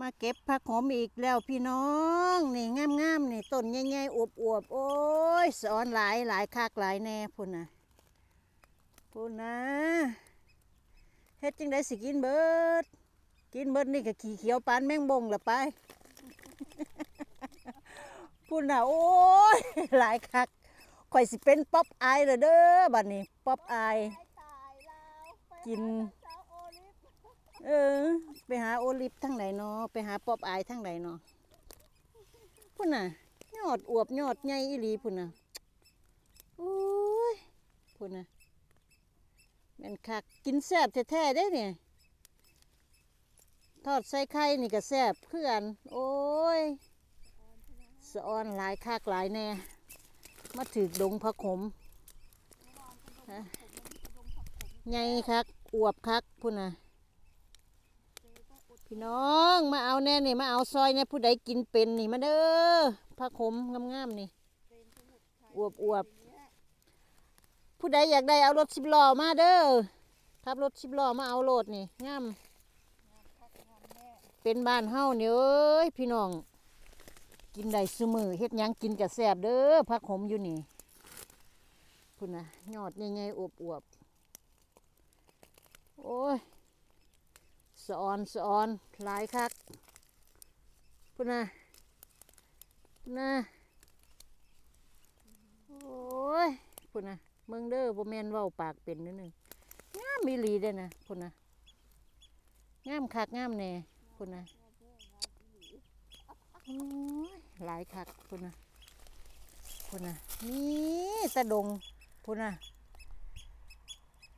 มาเก็บผักหอมอีกแล้วพี่น้องนี่งามๆนี่ต้นใหญ่ๆอวบๆโอ้ยสอนหลายหลายคักหลายแน่พุ่นนะพุ่นนะเฮ็ดจังไดสิกินเบิด กินเบิดนี่ก็ขี้เขียวปานแมงบงละไปพุ่นน่ะโอ้ยหลายคักข่อยสิเป็นป๊อปอายเลยเด้อบัดนี้ป๊อปอายกิน เออ ไปหาโอลิฟทั้งไหนเนาะไปหาป๊อปอายทั้งไหนเนาะพุ่นน่ะ ยอดอวบยอดใหญ่อีหลีพุ่นน่ะโอ้ยพุ่นน่ะแม่นคักกินแซ่บแท้ๆได้เนี่ยทอดใส่ไข่นี่ก็แซ่บเพื่อนโอ้ยสะออนหลายคักหลายแน่ มาถือดงผักขมใหญ่คักอวบคักพุ่นน่ะ พี่น้องมาเอาแน่นี่มาเอาซอยเนี่ยผู้ใดกินเป็นนี่มาเด้อผักขมงามๆนี่อวบอวบผู้ใดอยากได้เอารถสิบล้อมาเด้อขับรถสิบล้อมาเอาโลดนี่งามเป็นบ้านเฮาเนี่ยเอ้ยพี่น้อง กินได้ซุมือเฮ็ดยังกินกะแซ่บเด้อผักขมอยู่นี่พุ่นนะยอดใหญ่ๆอวบอวบๆโอ้ย สอนสอนหลายคักพุ่นนะพุ่นนะโอ้ยพุ่นนะเมืองเด้อบ่แม่นเว้าปากเป็นนิดนึงงามมีหลีเด้นะพุ่นนะงามคักงามแน่พุ่นนะโอ้ยหลายคักพุ่นนะพุ่นนะนี่ตะดงพุ่นนะ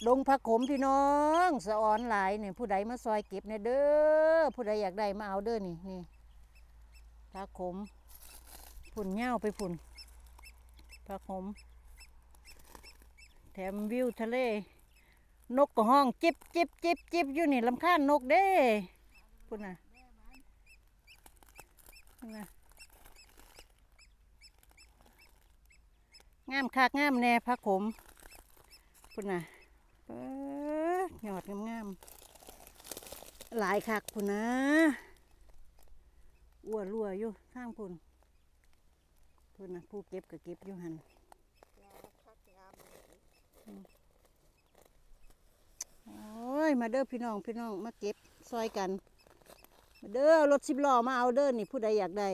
ดงผักขมพี่น้องสะออนหลายเนี่ยผู้ใดมาซอยเก็บเนี่ยเด้อผู้ใดอยากได้มาเอาเด้อนี่นี่ผักขมฝุ่นเหย้าไปฝุ่นผักขมแถมวิวทะเล นกก็ห้องจิบจิบจิบจิบอยู่นี่ลำคาญนกเด้พุ่นน่ะพุ่นน่ะงามคักงามแน่ผักขมพุ่นน่ะ เออยอดงามๆหลายคักพุ่นนะอ้วนรัวอยู่ข้างพุ่นพุ่นนะผู้เก็บก็เก็บอยู่หันโอ้ย มาเด้อพี่น้องพี่น้องมาเก็บซอยกัน มาเด้อรถสิบล้อมาเอาเด้อนี่ผู้ใดอยากได้